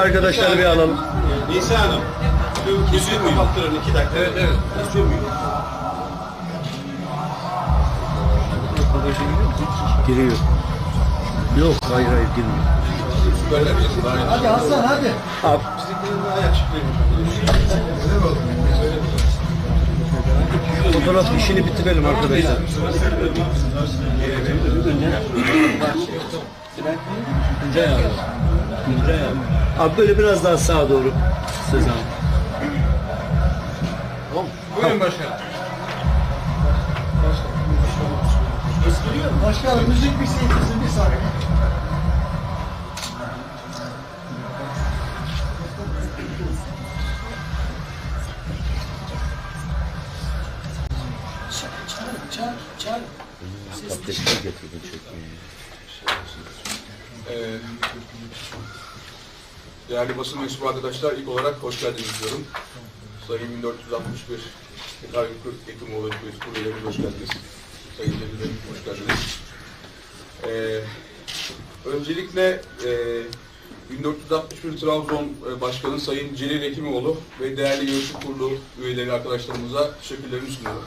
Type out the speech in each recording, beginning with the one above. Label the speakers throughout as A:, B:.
A: Arkadaşları bir alalım.
B: Nisa Hanım. Kesiyor muyum? Kaptırın iki dakika. Evet evet. Kesiyor muyum?
A: Giriyor. Yok hayır hayır girmiyor.
C: Hadi Hasan hadi.
A: Abi, fotoğraf işini bitirelim arkadaşlar. Tuncay abi. Tuncay abi. Abi böyle biraz daha sağa doğru. Sezen.
B: Buyurun başkanım.
C: Başkanım müzik bir şey bir saniye.
A: Abdestler getirdim çekmeye.
D: Ee, Değerli basın mensubu arkadaşlar, ilk olarak hoş geldiniz diyorum. Sayın 1461 Tedavi Ekimoğlu Kuyuskur Üyelerimiz hoş geldiniz. Sayın Celilerim hoş geldiniz. Ee, öncelikle e, 1461 Trabzon e, Başkanı Sayın Celil Hekimoğlu ve değerli yönetim kurulu üyeleri arkadaşlarımıza teşekkürlerimi sunuyorum.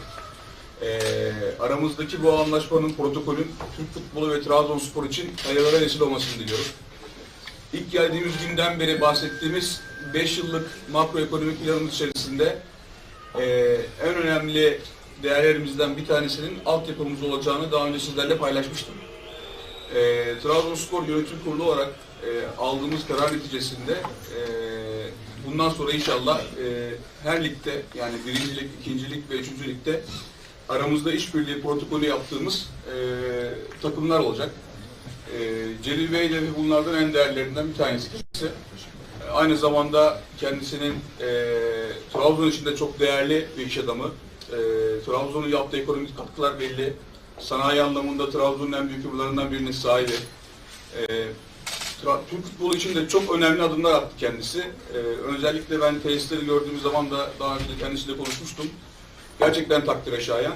D: Ee, aramızdaki bu anlaşmanın protokolün Türk futbolu ve Trabzonspor için hayırlara vesile olmasını diliyorum. İlk geldiğimiz günden beri bahsettiğimiz 5 yıllık makroekonomik planımız içerisinde e, en önemli değerlerimizden bir tanesinin altyapımız olacağını daha önce sizlerle paylaşmıştım. E, Trabzonspor Yönetim Kurulu olarak e, aldığımız karar neticesinde e, bundan sonra inşallah e, her ligde yani birincilik, ikincilik ve üçüncü ligde aramızda işbirliği protokolü yaptığımız e, takımlar olacak. E, Celil Bey de bunlardan en değerlerinden bir tanesi. kendisi. Aynı zamanda kendisinin e, Trabzon içinde çok değerli bir iş adamı. E, Trabzon'un yaptığı ekonomik katkılar belli. Sanayi anlamında Trabzon'un en büyük firmalarından birinin sahibi. E, Türk futbolu için de çok önemli adımlar attı kendisi. E, özellikle ben tesisleri gördüğümüz zaman da daha önce kendisiyle konuşmuştum. Gerçekten takdire şayan.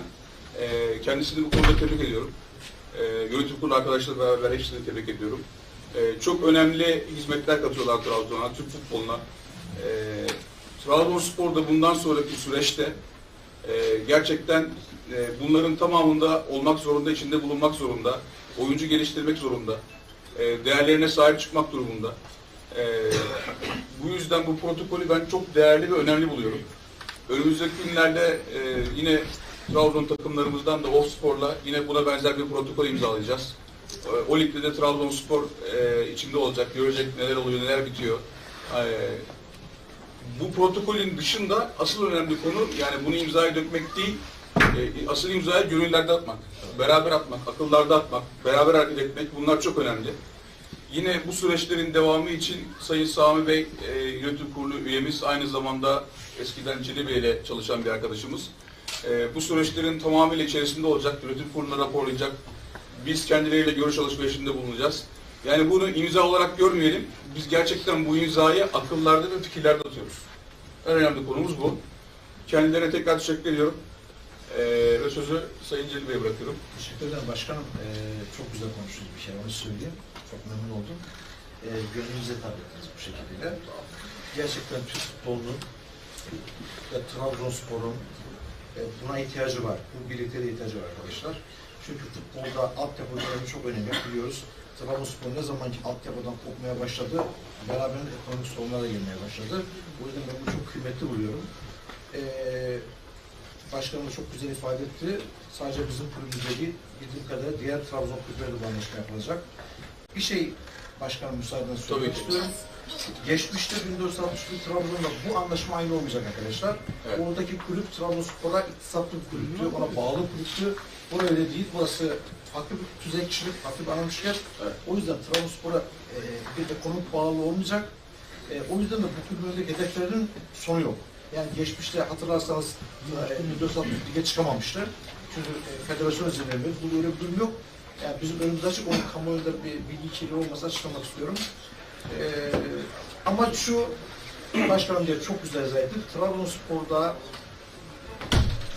D: E, kendisini bu konuda tebrik ediyorum. E, yönetim kurulu arkadaşlarla beraber hepsini tebrik ediyorum. E, çok önemli hizmetler katıyorlar Trabzon'a, Türk futboluna. E, Trabzonspor da bundan sonraki süreçte e, gerçekten e, bunların tamamında olmak zorunda, içinde bulunmak zorunda, oyuncu geliştirmek zorunda, e, değerlerine sahip çıkmak durumunda. E, bu yüzden bu protokolü ben çok değerli ve önemli buluyorum. Önümüzdeki günlerde e, yine Trabzon takımlarımızdan da Offspor'la yine buna benzer bir protokol imzalayacağız. E, o ligde de Trabzonspor e, içinde olacak, görecek neler oluyor, neler bitiyor. E, bu protokolün dışında asıl önemli konu yani bunu imzaya dökmek değil, e, asıl imzayı gönüllerde atmak, beraber atmak, akıllarda atmak, beraber hareket etmek bunlar çok önemli. Yine bu süreçlerin devamı için Sayın Sami Bey e, yönetim kurulu üyemiz aynı zamanda eskiden Bey ile çalışan bir arkadaşımız. E, bu süreçlerin tamamıyla içerisinde olacak, yönetim kuruluna raporlayacak. Biz kendileriyle görüş alışverişinde bulunacağız. Yani bunu imza olarak görmeyelim. Biz gerçekten bu imzayı akıllarda ve fikirlerde atıyoruz. En önemli konumuz bu. Kendilerine tekrar teşekkür ediyorum. E, ve sözü Sayın Celil Bey'e bırakıyorum.
C: Teşekkür ederim başkanım. Ee, çok güzel konuştunuz bir şey onu söyleyeyim. Çok memnun oldum. Ee, gönlünüze tabi ettiniz bu şekilde. Gerçekten Türk futbolunun ve Trabzonspor'un buna ihtiyacı var. Bu birlikteliğe ihtiyacı var arkadaşlar. Çünkü futbolda altyapı önemi çok önemli biliyoruz. Trabzonspor ne zaman ki altyapıdan kopmaya başladı, beraberinde ekonomik sorunlara da gelmeye başladı. O yüzden ben bunu çok kıymetli buluyorum. Ee, Başkanım da çok güzel ifade etti. Sadece bizim kulübümüzde değil, bildiğim kadarıyla diğer Trabzon kulüplerinde bu anlaşma yapılacak. Bir şey başkanım müsaadenizle söylemek
D: Tabii ki.
C: istiyorum. Geçmişte 1461 Trabzon'da bu anlaşma aynı olmayacak arkadaşlar.
D: Evet.
C: Oradaki kulüp Trabzonspor'a iktisatlı bir kulüptü, ona bağlı kulüptü. Burası öyle değil, burası farklı bir tüzek kişilik, farklı bir anlaşma.
D: Evet.
C: O yüzden Trabzonspor'a e, bir ekonomik bağlı olmayacak. E, o yüzden de bu kulübün hedeflerinin sonu yok. Yani geçmişte hatırlarsanız e, 1460 lige çıkamamıştı. Çünkü e, federasyon izin vermiyor. Bu öyle bir durum yok. Yani bizim önümüz açık. Onun kamuoyunda bir bilgi kirliliği olmasa açıklamak istiyorum. E, ama şu başkanım diye çok güzel özellikle Trabzonspor'da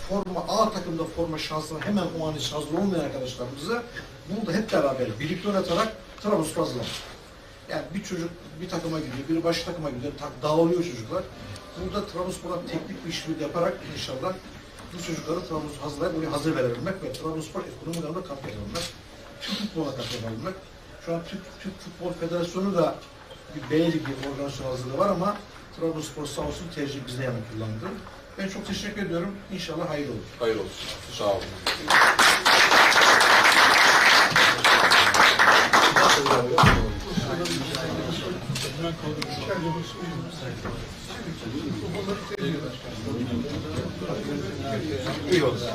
C: forma A takımda forma şansını hemen o an için hazır olmayan arkadaşlarımıza bunu da hep beraber birlikte oynatarak Trabzonspor hazırlamak. Yani bir çocuk bir takıma gidiyor, biri başka takıma gidiyor, tak, dağılıyor çocuklar. Burada Trabzonspor'a teknik bir işbirliği yaparak inşallah bu çocukları Trabzon hazırlayıp oraya hazır verebilmek ve Trabzonspor ekonomik anlamda katkı yapabilmek. Türk futboluna katkı yapabilmek. Şu an Türk, Türk Futbol Federasyonu da bir B ligi organizasyon hazırlığı var ama Trabzonspor sağ olsun tercih bizde yana kullandı. Ben çok teşekkür ediyorum. İnşallah hayırlı olur.
D: Hayır olsun. Sağ olun. Geçmiş olsun.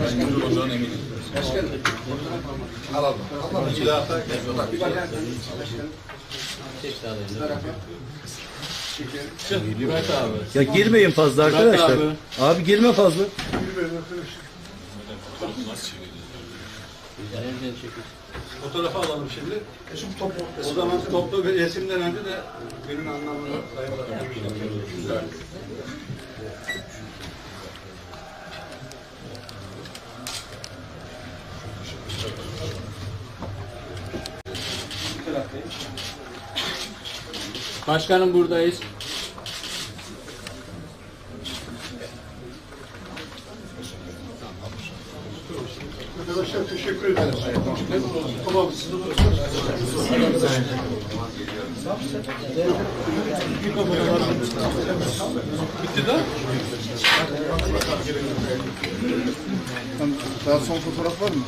D: Başkanım olacağına eminim.
C: Alalım. Alalım.
B: Murat abi.
A: Ya girmeyin fazla arkadaşlar.
B: abi.
A: Abi girme fazla.
B: Nereden çekiyorsun?
E: Fotoğrafı alalım şimdi.
C: E şimdi top
E: O zaman toplu bir resimden önce de günün anlamını sayalım.
D: Güzel.
B: Başkanım buradayız.
C: Teşekkür ederim. Tamam siz
F: Daha son fotoğraf var mı?